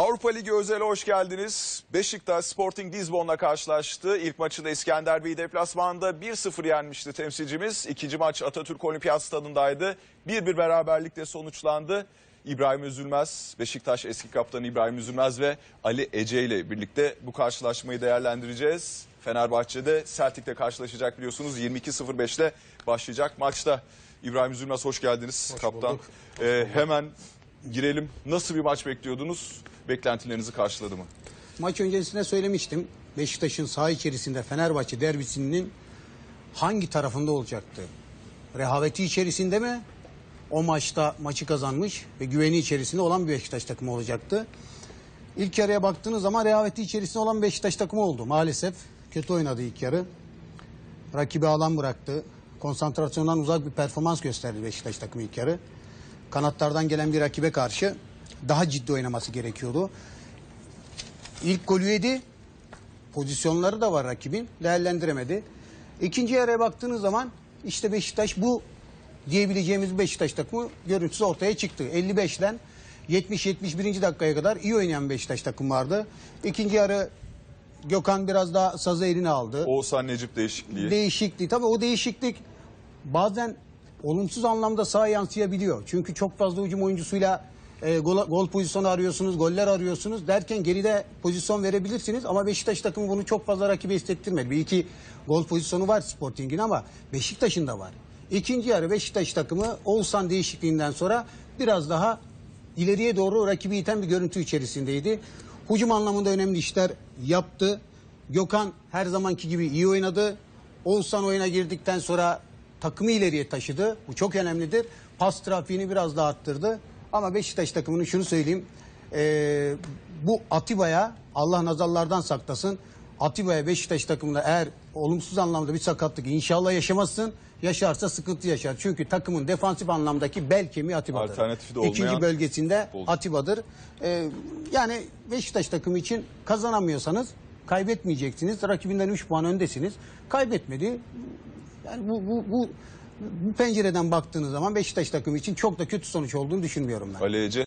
Avrupa Ligi özele hoş geldiniz. Beşiktaş Sporting Lisbon'la karşılaştı. İlk maçında İskender Bey deplasmanında 1-0 yenmişti temsilcimiz. İkinci maç Atatürk Olimpiyat Stadındaydı. 1-1 beraberlikle sonuçlandı. İbrahim Üzülmez, Beşiktaş eski kaptanı İbrahim Üzülmez ve Ali Ece ile birlikte bu karşılaşmayı değerlendireceğiz. Fenerbahçe'de Celtic'le karşılaşacak biliyorsunuz. 22.05'te başlayacak maçta. İbrahim Üzülmez hoş geldiniz kaptan. bulduk. Ee, hemen girelim. Nasıl bir maç bekliyordunuz? Beklentilerinizi karşıladı mı? Maç öncesinde söylemiştim. Beşiktaş'ın saha içerisinde Fenerbahçe derbisinin hangi tarafında olacaktı? Rehaveti içerisinde mi? O maçta maçı kazanmış ve güveni içerisinde olan bir Beşiktaş takımı olacaktı. İlk yarıya baktığınız zaman rehaveti içerisinde olan Beşiktaş takımı oldu. Maalesef kötü oynadı ilk yarı. Rakibi alan bıraktı. Konsantrasyondan uzak bir performans gösterdi Beşiktaş takımı ilk yarı. Kanatlardan gelen bir rakibe karşı daha ciddi oynaması gerekiyordu. İlk golü yedi. Pozisyonları da var rakibin. Değerlendiremedi. İkinci yarıya baktığınız zaman işte Beşiktaş bu diyebileceğimiz Beşiktaş takımı görüntüsü ortaya çıktı. 55'ten 70-71. dakikaya kadar iyi oynayan Beşiktaş takım vardı. İkinci yarı Gökhan biraz daha sazı eline aldı. Oğuzhan Necip değişikliği. Değişiklik. Tabii o değişiklik bazen olumsuz anlamda sağa yansıyabiliyor. Çünkü çok fazla hücum oyuncusuyla e, gol, gol pozisyonu arıyorsunuz, goller arıyorsunuz derken geride pozisyon verebilirsiniz. Ama Beşiktaş takımı bunu çok fazla rakibe hissettirmedi. Bir iki gol pozisyonu var Sporting'in ama Beşiktaş'ın da var. İkinci yarı Beşiktaş takımı Oğuzhan değişikliğinden sonra biraz daha ileriye doğru rakibi iten bir görüntü içerisindeydi. Hücum anlamında önemli işler yaptı. Gökhan her zamanki gibi iyi oynadı. Oğuzhan oyuna girdikten sonra takımı ileriye taşıdı. Bu çok önemlidir. Pas trafiğini biraz daha arttırdı. Ama Beşiktaş takımının şunu söyleyeyim. eee, bu Atiba'ya Allah nazarlardan saklasın. Atiba'ya Beşiktaş takımında eğer olumsuz anlamda bir sakatlık inşallah yaşamazsın. Yaşarsa sıkıntı yaşar. Çünkü takımın defansif anlamdaki bel kemiği Atiba'dır. Alternatifi de İkinci bölgesinde futbolcu. Atiba'dır. Ee, yani Beşiktaş takımı için kazanamıyorsanız kaybetmeyeceksiniz. Rakibinden 3 puan öndesiniz. Kaybetmedi. Yani bu, bu, bu, bu pencereden baktığınız zaman Beşiktaş takımı için çok da kötü sonuç olduğunu düşünmüyorum ben. Ali.